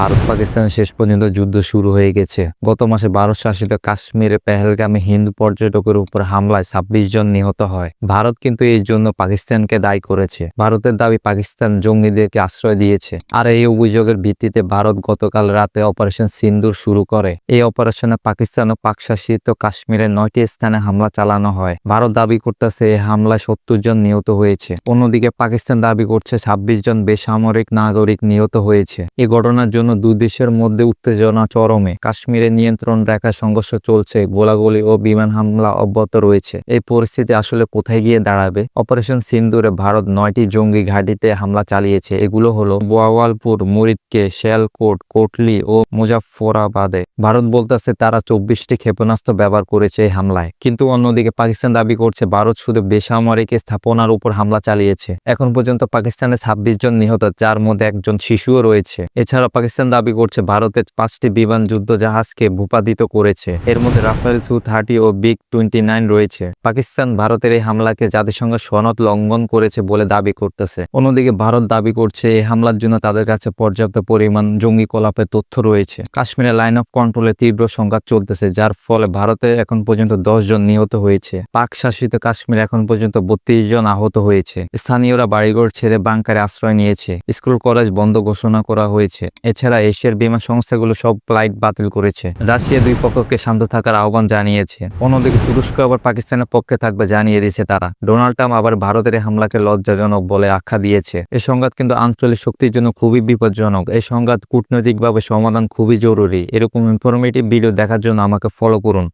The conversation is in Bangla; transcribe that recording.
ভারত পাকিস্তান শেষ পর্যন্ত যুদ্ধ শুরু হয়ে গেছে। গত মাসে ভারত শাসিত কাশ্মীরে পেহেলগামে হিন্দু পর্যটকের উপর হামলায় ছাব্বিশ জন নিহত হয়। ভারত কিন্তু এই জন্য পাকিস্তানকে দায়ী করেছে। ভারতের দাবি পাকিস্তান জঙ্গিদেরকে আশ্রয় দিয়েছে। আর এই অভিযোগের ভিত্তিতে ভারত গতকাল রাতে অপারেশন সিন্দুর শুরু করে। এই অপারেশনে পাকিস্তান ও পাক শাসিত কাশ্মীরের নয়টি স্থানে হামলা চালানো হয়। ভারত দাবি করতেছে এই হামলায় সত্তর জন নিহত হয়েছে। অন্যদিকে পাকিস্তান দাবি করছে ছাব্বিশ জন বেসামরিক নাগরিক নিহত হয়েছে। এই ঘটনার জন্য দুই দেশের মধ্যে উত্তেজনা চরমে। কাশ্মীরে নিয়ন্ত্রণ রেখা সংঘর্ষ চলছে, গোলাগুলি ও বিমান হামলা অব্যাহত রয়েছে। এই পরিস্থিতি আসলে কোথায় গিয়ে দাঁড়াবে? অপারেশন সিন্দুরে ভারত নয়টি জঙ্গি ঘাঁটিতে হামলা চালিয়েছে। এগুলো হলো বোয়াওয়ালপুর মুরিদকে শেলকোট কোটলি ও মুজাফফরাবাদে। ভারত বলতেছে তারা চব্বিশটি ক্ষেপণাস্ত্র ব্যবহার করেছে এই হামলায়। কিন্তু অন্যদিকে পাকিস্তান দাবি করছে, ভারত শুধু বেসামরিক স্থাপনার উপর হামলা চালিয়েছে। এখন পর্যন্ত পাকিস্তানে ছাব্বিশ জন নিহত, যার মধ্যে একজন শিশুও রয়েছে। এছাড়া পাকিস্তান দাবি করছে ভারতের পাঁচটি বিমান যুদ্ধ জাহাজকে ভূপাদিত করেছে। এর মধ্যে রাফেল সু থার্টি ও বিগ টোয়েন্টি নাইন রয়েছে। পাকিস্তান ভারতের এই হামলাকে জাতিসংঘ সনদ লঙ্ঘন করেছে বলে দাবি করতেছে। অন্যদিকে ভারত দাবি করছে এই হামলার জন্য তাদের কাছে পর্যাপ্ত পরিমাণ জঙ্গি কলাপের তথ্য রয়েছে। কাশ্মীরে লাইন অফ কন্ট্রোলে তীব্র সংঘাত চলতেছে, যার ফলে ভারতে এখন পর্যন্ত দশ জন নিহত হয়েছে। পাক শাসিত কাশ্মীর এখন পর্যন্ত বত্রিশ জন আহত হয়েছে। স্থানীয়রা বাড়িঘর ছেড়ে বাংকারে আশ্রয় নিয়েছে। স্কুল, কলেজ বন্ধ ঘোষণা করা হয়েছে। এছাড়া এশিয়ার বিমান সংস্থাগুলো সব ফ্লাইট বাতিল করেছে। রাশিয়া দুই পক্ষকে শান্ত থাকার আহ্বান জানিয়েছে। অন্যদিকে তুরস্ক আবার পাকিস্তানের পক্ষে থাকবে জানিয়ে দিয়েছে তারা। ডোনাল্ড ট্রাম্প আবার ভারতের হামলাকে লজ্জাজনক বলে আখ্যা দিয়েছে। এ সংঘাত কিন্তু আঞ্চলিক শক্তির জন্য খুবই বিপজ্জনক। এই সংঘাত কূটনৈতিকভাবে সমাধান খুবই জরুরি। এরকম ইনফরমেটিভ ভিডিও দেখার জন্য আমাকে ফলো করুন।